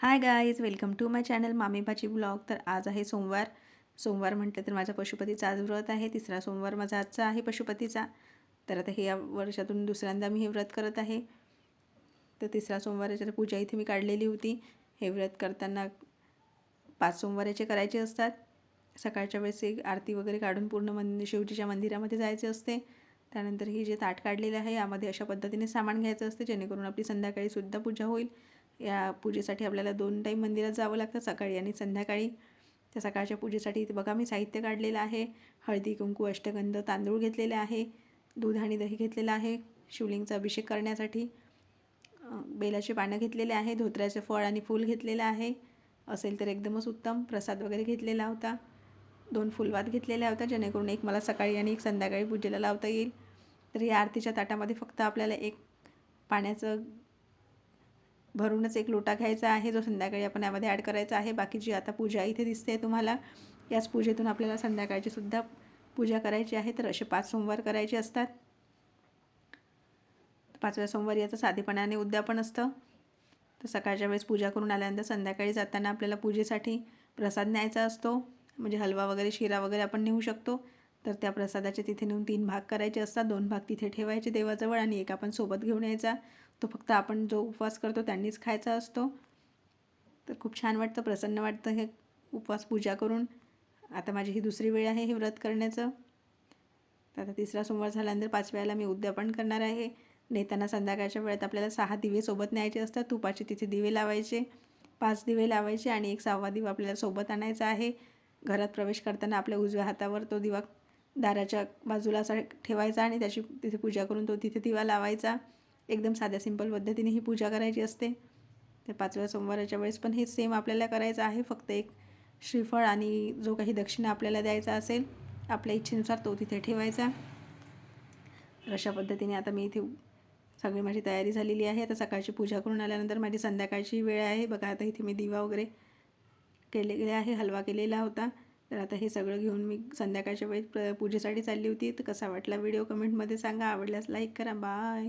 Hi guys welcome to my channel मामीबाची blog. तर आज आहे सोमवार. सोमवार म्हटलं तर माझा पशुपतीचा आज व्रत आहे. तिसरा सोमवार माझा आजचा आहे पशुपतीचा. तर आता हे या वर्षातून दुसऱ्यांदा मी हे व्रत करत आहे. तर तिसरा सोमवाराच्या पूजा इथे मी काढलेली होती. हे व्रत करताना पाच सोमवाराचे करायचे असतात. सकाळच्या वेळेस एक आरती वगैरे काढून पूर्ण मंदिर शिवजीच्या मंदिरामध्ये जायचे असते. त्यानंतर ही जे ताट काढलेलं आहे यामध्ये अशा पद्धतीने सामान घ्यायचं असते जेणेकरून आपली संध्याकाळीसुद्धा पूजा होईल. या पूजेसाठी आपल्याला दोन टाईम मंदिरात जावं लागतं सकाळी आणि संध्याकाळी. त्या सकाळच्या पूजेसाठी इथे बघा मी साहित्य काढलेलं आहे. हळदी कुंकू अष्टगंध तांदूळ घेतलेले आहे. दूध आणि दही घेतलेलं आहे. शिवलिंगचा अभिषेक करण्यासाठी बेलाचे पानं घेतलेले आहे. धोत्र्याचे फळ आणि फूल घेतलेलं आहे. असेल तर एकदमच उत्तम. प्रसाद वगैरे घेतलेला होता. दोन फुलवात घेतलेल्या होत्या जेणेकरून एक मला सकाळी आणि एक संध्याकाळी पूजेला लावता येईल. तर या आरतीच्या ताटामध्ये फक्त आपल्याला एक पाण्याचं भरूनच एक लोटा घ्यायचा आहे जो संध्याकाळी आपण यामध्ये ॲड करायचा आहे. बाकीची आता पूजा इथे दिसते तुम्हाला याच पूजेतून आपल्याला संध्याकाळची सुद्धा पूजा करायची आहे. तर असे पाच सोमवार करायचे असतात. पाचव्या सोमवारी याचं साधेपणाने उद्यापन असतं. तर सकाळच्या वेळेस पूजा करून आल्यानंतर संध्याकाळी जाताना आपल्याला पूजेसाठी प्रसाद न्यायचा असतो. म्हणजे हलवा वगैरे शिरा वगैरे आपण नेऊ शकतो. तर त्या प्रसादाचे तिथे नेऊन तीन भाग करायचे असतात. दोन भाग तिथे ठेवायचे देवाजवळ आणि एक आपण सोबत घेऊन यायचा. तो फक्त आपण जो उपवास करतो त्यांनीच खायचा असतो. तर खूप छान वाटतं प्रसन्न वाटतं हे उपवास पूजा करून. आता माझी ही दुसरी वेळ आहे हे व्रत करण्याचं. तर आता तिसरा सोमवार झाल्यानंतर पाचव्याला मी उद्यापन करणार आहे. नेताना संध्याकाळच्या वेळेत आपल्याला सहा दिवे सोबत न्यायचे असतात. तुपाचे तिथे दिवे लावायचे पाच दिवे लावायचे आणि एक सहावा दिवा आपल्याला सोबत आणायचा आहे. घरात प्रवेश करताना आपल्या उजव्या हातावर तो दिवा दाराच्या बाजूला असा ठेवायचा आणि त्याची तिथे पूजा करून तो तिथे दिवा लावायचा. एकदम साध्या सिंपल पद्धतीने ही पूजा करायची असते. तर पाचव्या सोमवाराच्या वेळेस पण हे सेम आपल्याला करायचं आहे. फक्त एक श्रीफळ आणि जो काही दक्षिणा आपल्याला द्यायचा असेल आपल्या इच्छेनुसार तो तिथे ठेवायचा. तर अशा पद्धतीने आता मी इथे सगळी माझी तयारी झालेली आहे. आता सकाळची पूजा करून आल्यानंतर माझी संध्याकाळची वेळ आहे. बघा आता इथे मी दिवा वगैरे केलेले आहे हलवा केलेला होता. तर आता हे सगळं घेऊन मी संध्याकाळच्या वेळेत पूजेसाठी चालली होती. तर कसा वाटला व्हिडिओ कमेंटमध्ये सांगा. आवडल्यास लाईक करा. बाय.